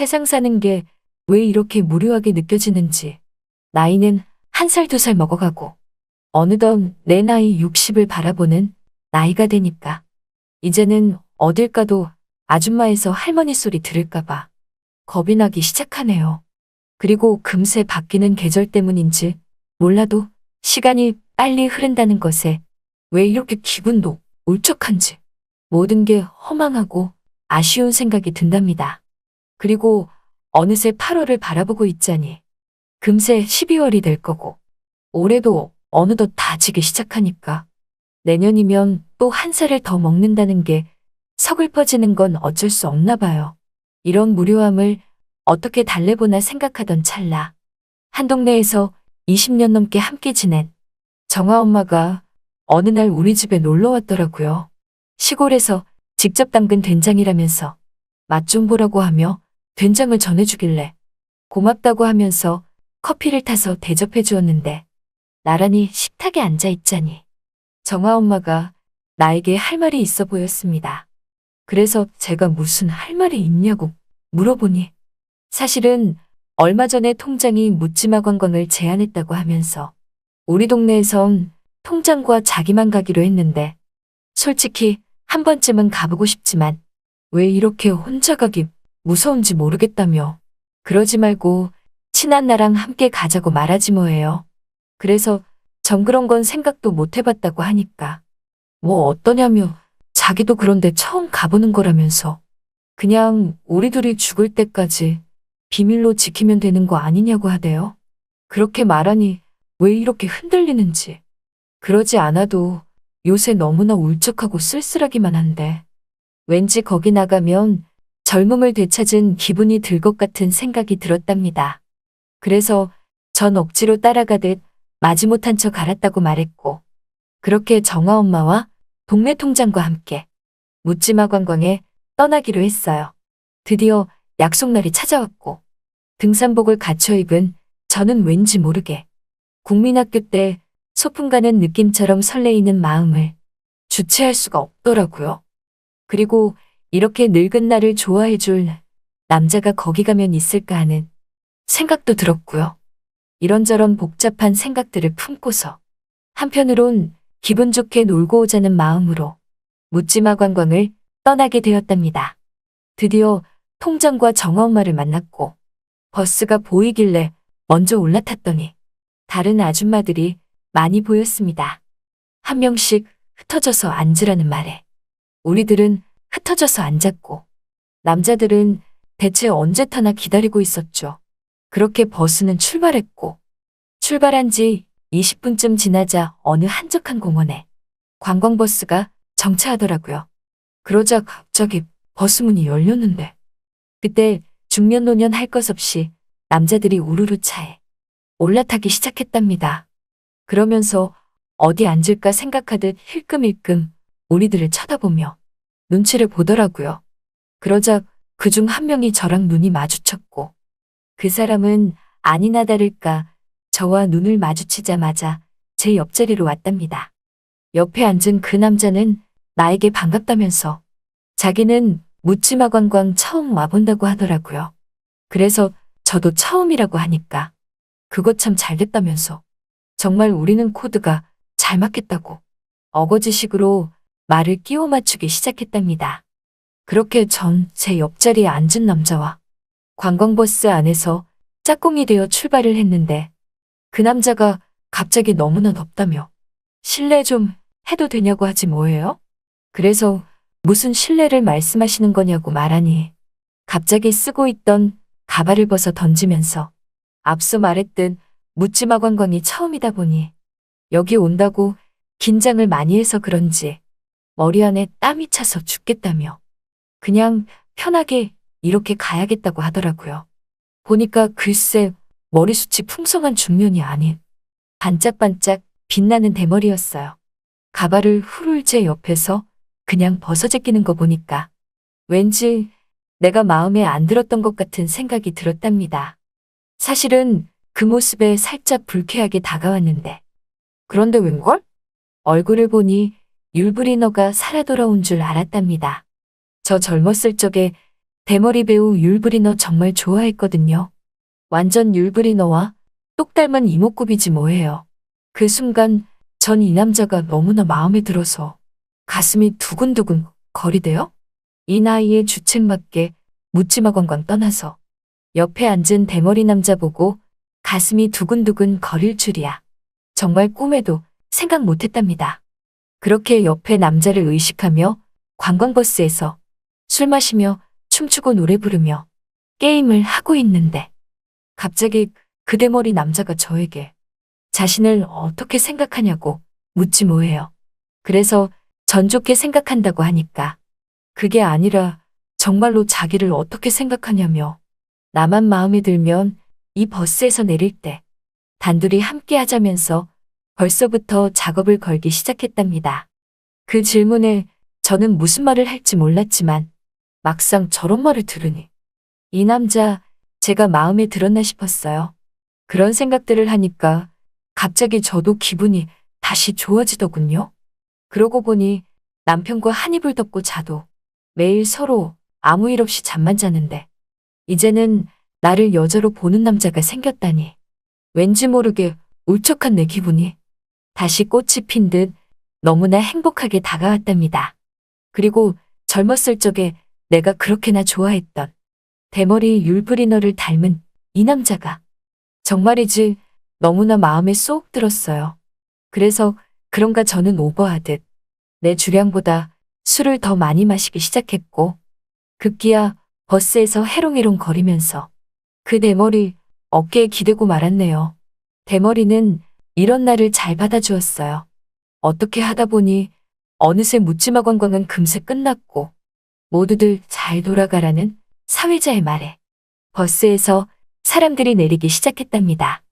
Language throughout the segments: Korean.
세상 사는 게 왜 이렇게 무료하게 느껴지는지. 나이는 한 살 두 살 먹어가고 어느덧 내 나이 60을 바라보는 나이가 되니까 이제는 어딜 가도 아줌마에서 할머니 소리 들을까봐 겁이 나기 시작하네요. 그리고 금세 바뀌는 계절 때문인지 몰라도 시간이 빨리 흐른다는 것에 왜 이렇게 기분도 울적한지 모든 게 허망하고 아쉬운 생각이 든답니다. 그리고 어느새 8월을 바라보고 있자니 금세 12월이 될 거고 올해도 어느덧 다 지기 시작하니까 내년이면 또 한 살을 더 먹는다는 게 서글퍼지는 건 어쩔 수 없나 봐요. 이런 무료함을 어떻게 달래보나 생각하던 찰나 한 동네에서 20년 넘게 함께 지낸 정아 엄마가 어느 날 우리 집에 놀러 왔더라고요. 시골에서 직접 담근 된장이라면서 맛 좀 보라고 하며 된장을 전해주길래 고맙다고 하면서 커피를 타서 대접해 주었는데 나란히 식탁에 앉아 있자니 정아 엄마가 나에게 할 말이 있어 보였습니다. 그래서 제가 무슨 할 말이 있냐고 물어보니 사실은 얼마 전에 통장이 묻지마 관광을 제안했다고 하면서 우리 동네에선 통장과 자기만 가기로 했는데 솔직히 한 번쯤은 가보고 싶지만 왜 이렇게 혼자 가기 무서운지 모르겠다며 그러지 말고 친한 나랑 함께 가자고 말하지 뭐예요. 그래서 전 그런 건 생각도 못 해봤다고 하니까 뭐 어떠냐며 자기도 그런데 처음 가보는 거라면서 그냥 우리 둘이 죽을 때까지 비밀로 지키면 되는 거 아니냐고 하대요. 그렇게 말하니 왜 이렇게 흔들리는지. 그러지 않아도 요새 너무나 울적하고 쓸쓸하기만 한데 왠지 거기 나가면 젊음을 되찾은 기분이 들 것 같은 생각이 들었답니다. 그래서 전 억지로 따라가듯 마지못한 척 알았다고 말했고 그렇게 정아 엄마와 동네 통장과 함께 묻지마 관광에 떠나기로 했어요. 드디어 약속날이 찾아왔고 등산복을 갖춰 입은 저는 왠지 모르게 국민학교 때 소풍 가는 느낌처럼 설레이는 마음을 주체할 수가 없더라고요. 그리고 이렇게 늙은 나를 좋아해 줄 남자가 거기 가면 있을까 하는 생각도 들었고요. 이런저런 복잡한 생각들을 품고서 한편으론 기분 좋게 놀고 오자는 마음으로 묻지마 관광을 떠나게 되었답니다. 드디어 통장과 정아 엄마를 만났고 버스가 보이길래 먼저 올라탔더니 다른 아줌마들이 많이 보였습니다. 한 명씩 흩어져서 앉으라는 말에 우리들은 흩어져서 앉았고 남자들은 대체 언제 타나 기다리고 있었죠. 그렇게 버스는 출발했고 출발한 지 20분쯤 지나자 어느 한적한 공원에 관광버스가 정차하더라고요. 그러자 갑자기 버스 문이 열렸는데 그때 중년 노년 할 것 없이 남자들이 우르르 차에 올라타기 시작했답니다. 그러면서 어디 앉을까 생각하듯 힐끔힐끔 우리들을 쳐다보며 눈치를 보더라고요. 그러자 그 중 한 명이 저랑 눈이 마주쳤고 그 사람은 아니나 다를까 저와 눈을 마주치자마자 제 옆자리로 왔답니다. 옆에 앉은 그 남자는 나에게 반갑다면서 자기는 묻지마 관광 처음 와본다고 하더라고요. 그래서 저도 처음이라고 하니까 그거 참 잘됐다면서 정말 우리는 코드가 잘 맞겠다고 어거지식으로 말을 끼워 맞추기 시작했답니다. 그렇게 전 제 옆자리에 앉은 남자와 관광버스 안에서 짝꿍이 되어 출발을 했는데 그 남자가 갑자기 너무나 덥다며 실례 좀 해도 되냐고 하지 뭐예요? 그래서 무슨 실례를 말씀하시는 거냐고 말하니 갑자기 쓰고 있던 가발을 벗어 던지면서 앞서 말했듯 묻지마 관광이 처음이다 보니 여기 온다고 긴장을 많이 해서 그런지 머리 안에 땀이 차서 죽겠다며 그냥 편하게 이렇게 가야겠다고 하더라고요. 보니까 글쎄 머리숱이 풍성한 중년이 아닌 반짝반짝 빛나는 대머리였어요. 가발을 훌훌 제 옆에서 그냥 벗어 제끼는 거 보니까 왠지 내가 마음에 안 들었던 것 같은 생각이 들었답니다. 사실은 그 모습에 살짝 불쾌하게 다가왔는데 그런데 웬걸? 얼굴을 보니 율브리너가 살아 돌아온 줄 알았답니다. 저 젊었을 적에 대머리 배우 율브리너 정말 좋아했거든요. 완전 율브리너와 똑 닮은 이목구비지 뭐예요. 그 순간 전 이 남자가 너무나 마음에 들어서 가슴이 두근두근 거리대요. 이 나이에 주책맞게 묻지마 관광 떠나서 옆에 앉은 대머리 남자 보고 가슴이 두근두근 거릴 줄이야. 정말 꿈에도 생각 못했답니다. 그렇게 옆에 남자를 의식하며 관광버스에서 술 마시며 춤추고 노래 부르며 게임을 하고 있는데 갑자기 그 대 머리 남자가 저에게 자신을 어떻게 생각하냐고 묻지 뭐해요. 그래서 전 좋게 생각한다고 하니까 그게 아니라 정말로 자기를 어떻게 생각하냐며 나만 마음에 들면 이 버스에서 내릴 때 단둘이 함께 하자면서 벌써부터 작업을 걸기 시작했답니다. 그 질문에 저는 무슨 말을 할지 몰랐지만 막상 저런 말을 들으니 이 남자 제가 마음에 들었나 싶었어요. 그런 생각들을 하니까 갑자기 저도 기분이 다시 좋아지더군요. 그러고 보니 남편과 한 이불 덮고 자도 매일 서로 아무 일 없이 잠만 자는데 이제는 나를 여자로 보는 남자가 생겼다니 왠지 모르게 울적한 내 기분이 다시 꽃이 핀 듯 너무나 행복하게 다가왔답니다. 그리고 젊었을 적에 내가 그렇게나 좋아했던 대머리 율브리너를 닮은 이 남자가 정말이지 너무나 마음에 쏙 들었어요. 그래서 그런가 저는 오버하듯 내 주량보다 술을 더 많이 마시기 시작했고 급기야 버스에서 해롱해롱 거리면서 그 대머리 어깨에 기대고 말았네요. 대머리는 이런 날을 잘 받아주었어요. 어떻게 하다 보니 어느새 묻지마 관광은 금세 끝났고 모두들 잘 돌아가라는 사회자의 말에 버스에서 사람들이 내리기 시작했답니다.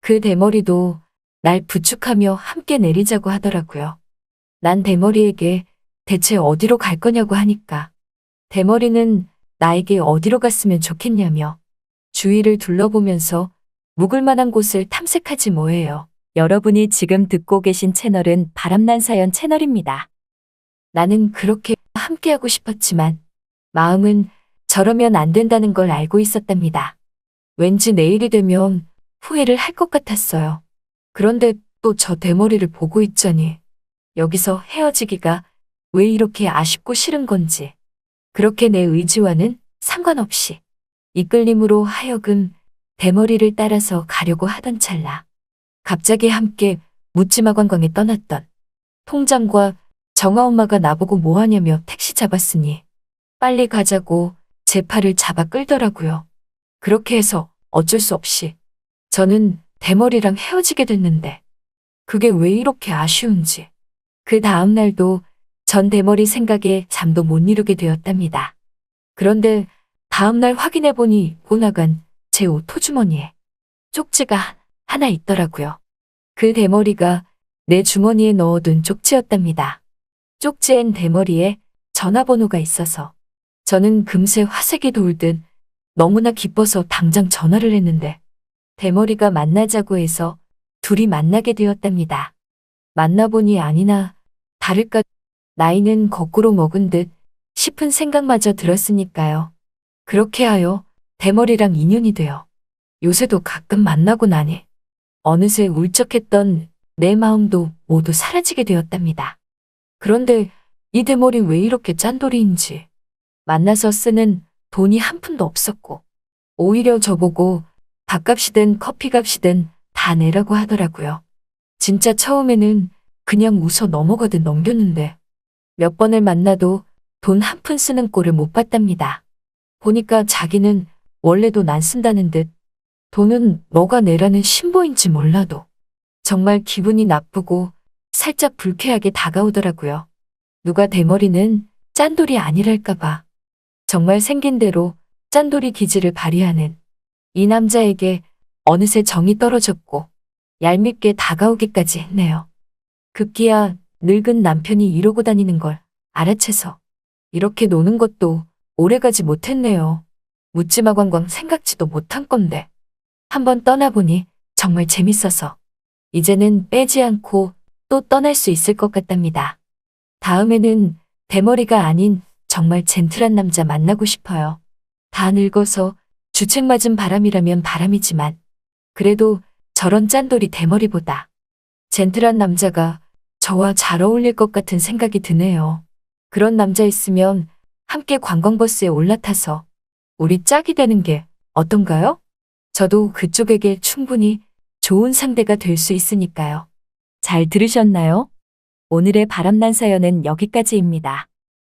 그 대머리도 날 부축하며 함께 내리자고 하더라고요. 난 대머리에게 대체 어디로 갈 거냐고 하니까 대머리는 나에게 어디로 갔으면 좋겠냐며 주위를 둘러보면서 묵을 만한 곳을 탐색하지 뭐예요. 여러분이 지금 듣고 계신 채널은 바람난 사연 채널입니다. 나는 그렇게 함께하고 싶었지만 마음은 저러면 안 된다는 걸 알고 있었답니다. 왠지 내일이 되면 후회를 할 것 같았어요. 그런데 또 저 대머리를 보고 있자니 여기서 헤어지기가 왜 이렇게 아쉽고 싫은 건지 그렇게 내 의지와는 상관없이 이끌림으로 하여금 대머리를 따라서 가려고 하던 찰나 갑자기 함께 묻지마 관광에 떠났던 통장과 정아 엄마가 나보고 뭐하냐며 택시 잡았으니 빨리 가자고 제 팔을 잡아 끌더라고요. 그렇게 해서 어쩔 수 없이 저는 대머리랑 헤어지게 됐는데 그게 왜 이렇게 아쉬운지 그 다음 날도 전 대머리 생각에 잠도 못 이루게 되었답니다. 그런데 다음 날 확인해 보니 보나간 제 옷 토주머니에 쪽지가 하나 있더라고요. 그 대머리가 내 주머니에 넣어둔 쪽지였답니다. 쪽지엔 대머리에 전화번호가 있어서 저는 금세 화색이 돌 듯 너무나 기뻐서 당장 전화를 했는데 대머리가 만나자고 해서 둘이 만나게 되었답니다. 만나보니 아니나 다를까 나이는 거꾸로 먹은 듯 싶은 생각마저 들었으니까요. 그렇게 하여 대머리랑 인연이 되어 요새도 가끔 만나고 나니 어느새 울적했던 내 마음도 모두 사라지게 되었답니다. 그런데 이 대머리 왜 이렇게 짠돌이인지 만나서 쓰는 돈이 한 푼도 없었고 오히려 저보고 밥값이든 커피값이든 다 내라고 하더라고요. 진짜 처음에는 그냥 웃어 넘어가듯 넘겼는데 몇 번을 만나도 돈 한 푼 쓰는 꼴을 못 봤답니다. 보니까 자기는 원래 돈안 쓴다는 듯 돈은 너가 내라는 신보인지 몰라도 정말 기분이 나쁘고 살짝 불쾌하게 다가오더라고요. 누가 대머리는 짠돌이 아니랄까봐 정말 생긴 대로 짠돌이 기질을 발휘하는 이 남자에게 어느새 정이 떨어졌고 얄밉게 다가오기까지 했네요. 급기야 늙은 남편이 이러고 다니는 걸 알아채서 이렇게 노는 것도 오래가지 못했네요. 묻지마 관광 생각지도 못한 건데. 한번 떠나보니 정말 재밌어서 이제는 빼지 않고 또 떠날 수 있을 것 같답니다. 다음에는 대머리가 아닌 정말 젠틀한 남자 만나고 싶어요. 다 늙어서 주책 맞은 바람이라면 바람이지만 그래도 저런 짠돌이 대머리보다 젠틀한 남자가 저와 잘 어울릴 것 같은 생각이 드네요. 그런 남자 있으면 함께 관광버스에 올라타서 우리 짝이 되는 게 어떤가요? 저도 그쪽에게 충분히 좋은 상대가 될 수 있으니까요. 잘 들으셨나요? 오늘의 바람난 사연은 여기까지입니다.